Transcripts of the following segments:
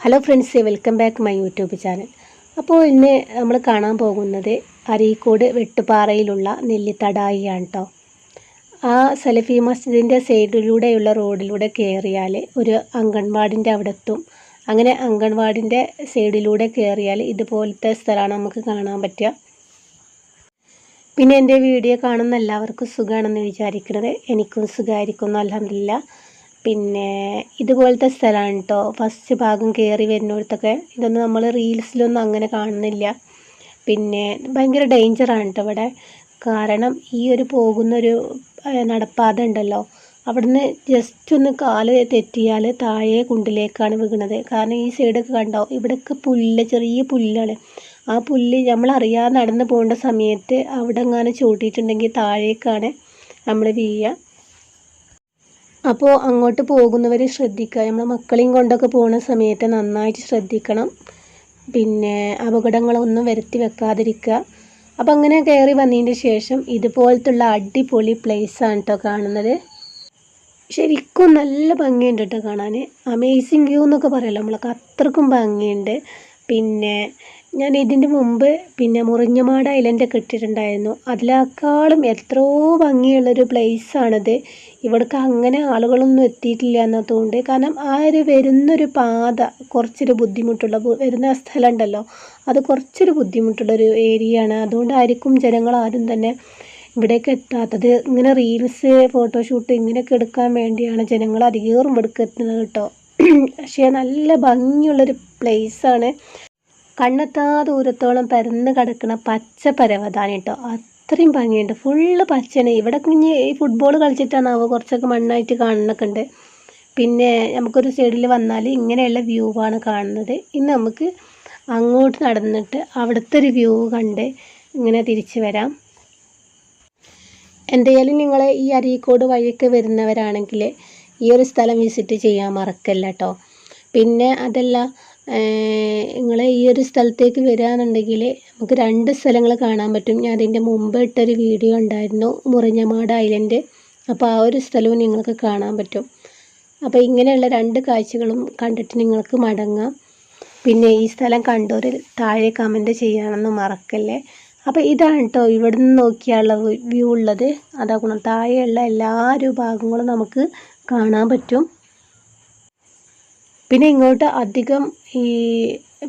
Hello friends welcome back my YouTube channel അപ്പോൾ ഇന്ന് നമ്മൾ കാണാൻ പോകുന്നത് അരീക്കോട് വെട്ടുപാറയിലുള്ള നെല്ലിത്തടായിയാണ് കേട്ടോ ആ സലഫി മസ്ജിദിന്റെ സൈഡിലൂടെയുള്ള റോഡിലൂടെ കയറിയാൽ ഒരു അംഗൻവാടിന്റെ അവിടെ എത്തും അങ്ങനെ അംഗൻവാടിന്റെ സൈഡിലൂടെ കയറിയാൽ ഇതുപോലത്തെ സ്ഥലമാണ് നമുക്ക് കാണാൻ പറ്റുക. പിന്നെ എന്റെ വീഡിയോ കാണുന്ന എല്ലാവർക്കും സുഖമാണെന്ന് വിചാരിക്കുന്നത്. എനിക്കും സുഖമായിരിക്കുന്നു അലഹമില്ല പിന്നെ ഇതുപോലത്തെ സ്ഥലമാണ് കേട്ടോ ഫസ്റ്റ് ഭാഗം കയറി വരുന്നിടത്തൊക്കെ ഇതൊന്നും നമ്മൾ റീൽസിലൊന്നും അങ്ങനെ കാണുന്നില്ല. പിന്നെ ഭയങ്കര ഡേഞ്ചറാണ് കേട്ടോ ഇവിടെ. കാരണം ഈ ഒരു പോകുന്നൊരു നടപ്പാത ഉണ്ടല്ലോ. അവിടുന്ന് ജസ്റ്റ് ഒന്ന് കാൽ തെറ്റിയാൽ താഴെ കുണ്ടിലേക്കാണ് വീണത്. കാരണം ഈ സൈഡൊക്കെ കണ്ടോ? ഇവിടെയൊക്കെ പുല്ല് ചെറിയ പുല്ലാണ്. ആ പുല്ല് നമ്മളറിയാതെ നടന്ന് പോകേണ്ട സമയത്ത് അവിടെ എങ്ങാനും ചൂട്ടിയിട്ടുണ്ടെങ്കിൽ താഴേക്കാണ് നമ്മൾ വീഴുക അപ്പോൾ അങ്ങോട്ട് പോകുന്നവർ ശ്രദ്ധിക്കുക. നമ്മൾ മക്കളെയും കൊണ്ടൊക്കെ പോകുന്ന സമയത്ത് നന്നായിട്ട് ശ്രദ്ധിക്കണം. പിന്നെ അപകടങ്ങളൊന്നും വരുത്തി വെക്കാതിരിക്കുക. അപ്പോൾ അങ്ങനെ കയറി വന്നതിന്റെ ശേഷം ഇതുപോലത്തുള്ള അടിപൊളി പ്ലേസാണ് കേട്ടോ കാണുന്നത്. ശരിക്കും നല്ല ഭംഗിയുണ്ട് കേട്ടോ കാണാൻ. അമേസിങ് വ്യൂ എന്നൊക്കെ പറയല്ലോ. നമ്മളൊക്കെ അത്രക്കും ഭംഗിയുണ്ട്. പിന്നെ ഞാൻ ഇതിന്റെ മുമ്പ് പിന്നെ മുറിഞ്ഞമാട് ഐലൻഡ് ഒക്കെ ഇട്ടിട്ടുണ്ടായിരുന്നു. അതിലേക്കാളും എത്രയോ ഭംഗിയുള്ളൊരു പ്ലേസാണിത് ഇവിടേക്ക് അങ്ങനെ ആളുകളൊന്നും എത്തിയിട്ടില്ല എന്നതുകൊണ്ട്. കാരണം ആ ഒരു വരുന്നൊരു പാത കുറച്ചൊരു ബുദ്ധിമുട്ടുള്ള വരുന്ന സ്ഥലം ഉണ്ടല്ലോ അത് കുറച്ചൊരു ബുദ്ധിമുട്ടുള്ളൊരു ഏരിയ ആണ് അതുകൊണ്ടായിരിക്കും ജനങ്ങൾ ആരും തന്നെ ഇവിടേക്ക് എത്താത്തത്. ഇങ്ങനെ റീൽസ് ഫോട്ടോഷൂട്ട് ഇങ്ങനെയൊക്കെ എടുക്കാൻ വേണ്ടിയാണ് ജനങ്ങൾ അധികവും ഇവിടേക്ക് എത്തുന്നത് കേട്ടോ. പക്ഷേ നല്ല ഭംഗിയുള്ളൊരു പ്ലേസാണ് കണ്ണെത്താ ദൂരത്തോളം പരന്ന് കിടക്കുന്ന പച്ച പരവതാനി കേട്ടോ അത്രയും ഭംഗിയുണ്ട്. ഫുള്ള് പച്ചയാണ്. ഇവിടെ കുഞ്ഞ് ഈ ഫുട്ബോൾ അവ കുറച്ചൊക്കെ മണ്ണായിട്ട് കാണുന്നൊക്കെ ഉണ്ട്. പിന്നെ നമുക്കൊരു സൈഡിൽ വന്നാൽ ഇങ്ങനെയുള്ള വ്യൂ ആണ് കാണുന്നത്. ഇന്ന് നമുക്ക് അങ്ങോട്ട് നടന്നിട്ട് അവിടുത്തെ ഒരു വ്യൂ കണ്ട് ഇങ്ങനെ തിരിച്ചു വരാം. എന്തായാലും നിങ്ങൾ ഈ അരീക്കോട് വഴിയൊക്കെ വരുന്നവരാണെങ്കിൽ ഈ ഒരു സ്ഥലം വിസിറ്റ് ചെയ്യാൻ മറക്കല്ല കേട്ടോ പിന്നെ അതല്ല നിങ്ങൾ ഈ ഒരു സ്ഥലത്തേക്ക് വരികയാണെന്നുണ്ടെങ്കിൽ നമുക്ക് രണ്ട് സ്ഥലങ്ങൾ കാണാൻ പറ്റും. ഞാൻ അതിന്റെ മുമ്പ് ഇട്ടൊരു വീഡിയോ ഉണ്ടായിരുന്നു മുറിഞ്ഞമാട് ഐലൻഡ്. അപ്പോൾ ആ ഒരു സ്ഥലവും നിങ്ങൾക്ക് കാണാൻ പറ്റും. അപ്പോൾ ഇങ്ങനെയുള്ള രണ്ട് കാഴ്ചകളും കണ്ടിട്ട് നിങ്ങൾക്ക് മടങ്ങാം. പിന്നെ ഈ സ്ഥലം കണ്ടവർ താഴെ കമന്റ് ചെയ്യാനൊന്നും മറക്കല്ലേ? അപ്പോൾ ഇതാണ് കേട്ടോ ഇവിടെ നിന്ന് നോക്കിയാലുള്ള വ്യൂ ഉള്ളത്. അതാക്കണം താഴെയുള്ള എല്ലാ ഒരു ഭാഗങ്ങളും നമുക്ക് കാണാൻ പറ്റും. പിന്നെ ഇങ്ങോട്ട് അധികം ഈ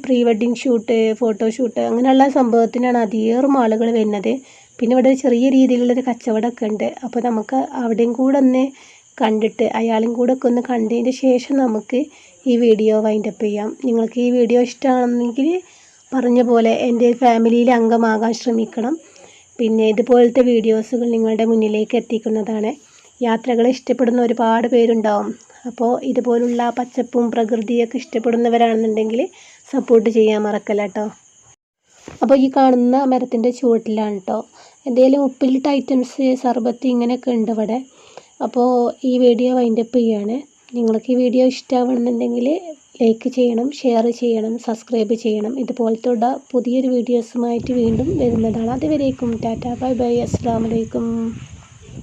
പ്രീ വെഡ്ഡിങ് ഷൂട്ട് ഫോട്ടോഷൂട്ട് അങ്ങനെയുള്ള സംഭവത്തിനാണ് അധികം ആളുകൾ വരുന്നത്. പിന്നെ ഇവിടെ ചെറിയ രീതിയിലുള്ളൊരു കച്ചവടമൊക്കെ ഉണ്ട്. അപ്പോൾ നമുക്ക് അവിടെയും കൂടെ ഒന്ന് കണ്ടിട്ട് അയാളും കൂടെ ഒക്കെ ഒന്ന് കണ്ടതിന് ശേഷം നമുക്ക് ഈ വീഡിയോ വൈൻഡപ്പ് ചെയ്യാം. നിങ്ങൾക്ക് ഈ വീഡിയോ ഇഷ്ടമാണെന്നെങ്കിൽ പറഞ്ഞ പോലെ എന്റെ ഫാമിലിയിൽ അംഗമാകാൻ ശ്രമിക്കണം. പിന്നെ ഇതുപോലത്തെ വീഡിയോസുകൾ നിങ്ങളുടെ മുന്നിലേക്ക് എത്തിക്കുന്നതാണ്. യാത്രകൾ ഇഷ്ടപ്പെടുന്ന ഒരുപാട് പേരുണ്ടാവും. അപ്പോൾ ഇതുപോലുള്ള പച്ചപ്പും പ്രകൃതിയൊക്കെ ഇഷ്ടപ്പെടുന്നവരാണെന്നുണ്ടെങ്കിൽ സപ്പോർട്ട് ചെയ്യാൻ മറക്കല്ല കേട്ടോ അപ്പോൾ ഈ കാണുന്ന മരത്തിന്റെ ചുവട്ടിലാണ് കേട്ടോ എന്തെങ്കിലും ഉപ്പിലിട്ട ഐറ്റംസ് സർബത്ത് ഇങ്ങനെയൊക്കെ ഉണ്ട് ഇവിടെ. അപ്പോൾ ഈ വീഡിയോ വൈൻഡപ്പ് ചെയ്യാണ്. നിങ്ങൾക്ക് ഈ വീഡിയോ ഇഷ്ടമാവുന്നുണ്ടെങ്കിൽ ലൈക്ക് ചെയ്യണം ഷെയർ ചെയ്യണം സബ്സ്ക്രൈബ് ചെയ്യണം. ഇതുപോലത്തെ പുതിയൊരു വീഡിയോസുമായിട്ട് വീണ്ടും വരുന്നതാണ്. അതുവരേക്കും ടാറ്റ ബൈ ബൈ അസ്സാം വലൈക്കും